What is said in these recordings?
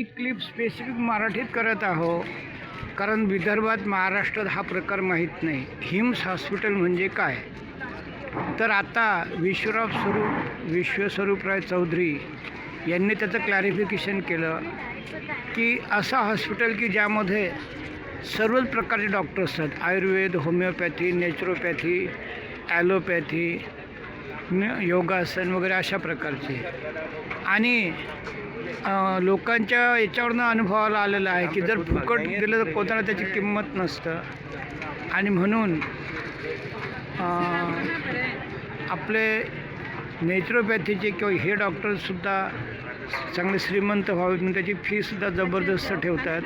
ही clip specific मराठीत करत आहो. कारण विदर्भात महाराष्ट्रात हा प्रकार माहीत नाही. हिम्स हॉस्पिटल म्हणजे काय? तर आता विश्वराव स्वरूप विश्वस्वरूपराय चौधरी यांनी त्याचं क्लॅरिफिकेशन केलं की असं हॉस्पिटल की ज्यामध्ये सर्वच प्रकारचे डॉक्टर असतात आयुर्वेद होमिओपॅथी नॅचरोपॅथी ॲलोपॅथी न- योगासन वगैरे अशा प्रकारचे. आणि लोकांच्या याच्यावरनं अनुभवाला आलेलं आहे की जर फुकट दिलं तर कोणाला त्याची किंमत नसतं. आणि म्हणून आपले नेचरोपॅथीचे किंवा हे डॉक्टरसुद्धा चांगले श्रीमंत व्हावेत म्हणून त्याची फीसुद्धा जबरदस्त ठेवतात.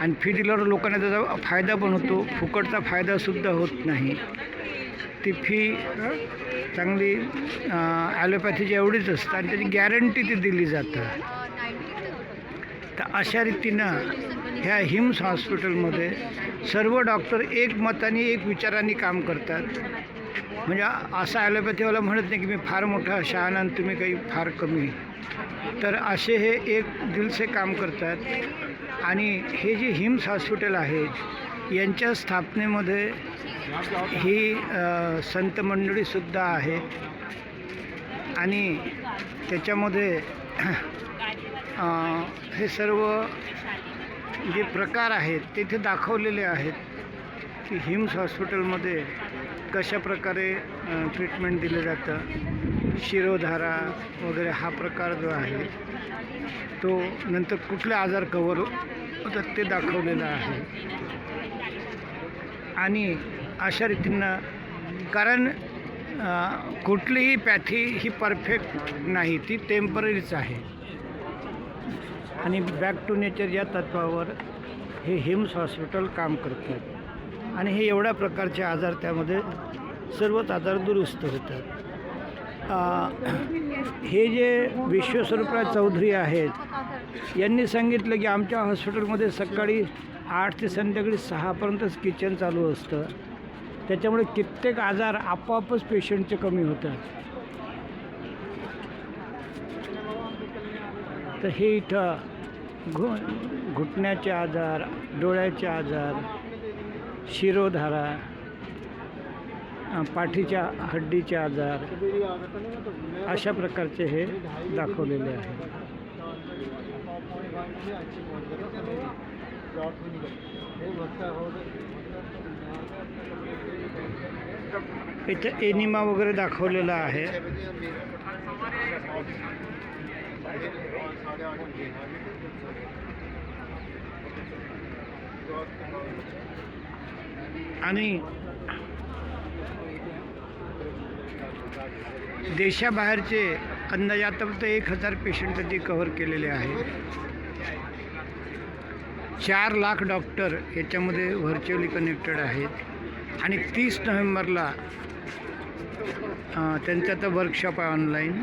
आणि फी दिल्यावर लोकांना त्याचा फायदा पण होतो. फुकटचा फायदासुद्धा होत नाही. ती फी चांगली ॲलोपॅथीची एवढीच असतं आणि त्याची गॅरंटी ती दिली जातं. तर अशा रीतीनं ह्या हिम्स हॉस्पिटलमध्ये सर्व डॉक्टर एक मताने एक विचाराने काम करतात. म्हणजे असं ॲलोपॅथीवाला म्हणत नाही की मी फार मोठा शहाणा आणि तुम्ही काही फार कमी. तर असे हे एक दिलसे काम करतात. आणि हे जे हिम्स हॉस्पिटल आहे यांच्या स्थापनेमध्ये ही संत मंडळीसुद्धा आहेत. आणि त्याच्यामध्ये हे सर्व जे प्रकार आहेत तिथे दाखवलेले आहेत की हिम्स हॉस्पिटलमध्ये कशा प्रकारे ट्रीटमेंट दिलं जातं. शिरोधारा वगैरे हा प्रकार जो आहे तो नंतर कुठले आजार कवर होतात ते दाखवलेलं आहे. आणि अशा रीतीनं कारण कुठलीही पॅथी ही परफेक्ट नाही ती टेम्पररीच आहे. आणि बॅक टू नेचर या तत्वावर हे हिम्स हॉस्पिटल काम करतात आणि हे एवढ्या प्रकारचे आजार त्यामध्ये सर्वच आजार दुरुस्त होतात. हे जे विश्वस्वरूपराव चौधरी आहेत यांनी सांगितलं की आमच्या हॉस्पिटलमध्ये सकाळी आठ ते संध्याकाळी सहापर्यंतच किचन चालू असतं. त्याच्यामुळे कित्येक आजार आपोआपच पेशंटचे कमी होतात. तर हे इथं घु घुटण्याचे आजार डोळ्याचे आजार शिरोधारा पाठीच्या हड्डीचे आजार अशा प्रकारचे हे दाखवलेले आहे. इथं एनिमा वगैरे दाखवलेला आहे. आणि देशाबाहेरचे अंदाजे आतापर्यंत एक हजार पेशंट त्यांनी कव्हर केलेले आहेत चार लाख डॉक्टर याच्यामध्ये व्हर्च्युअली कनेक्टेड आहेत. आणि तीस नोव्हेंबरला त्यांच्या तर वर्कशॉप आहे ऑनलाईन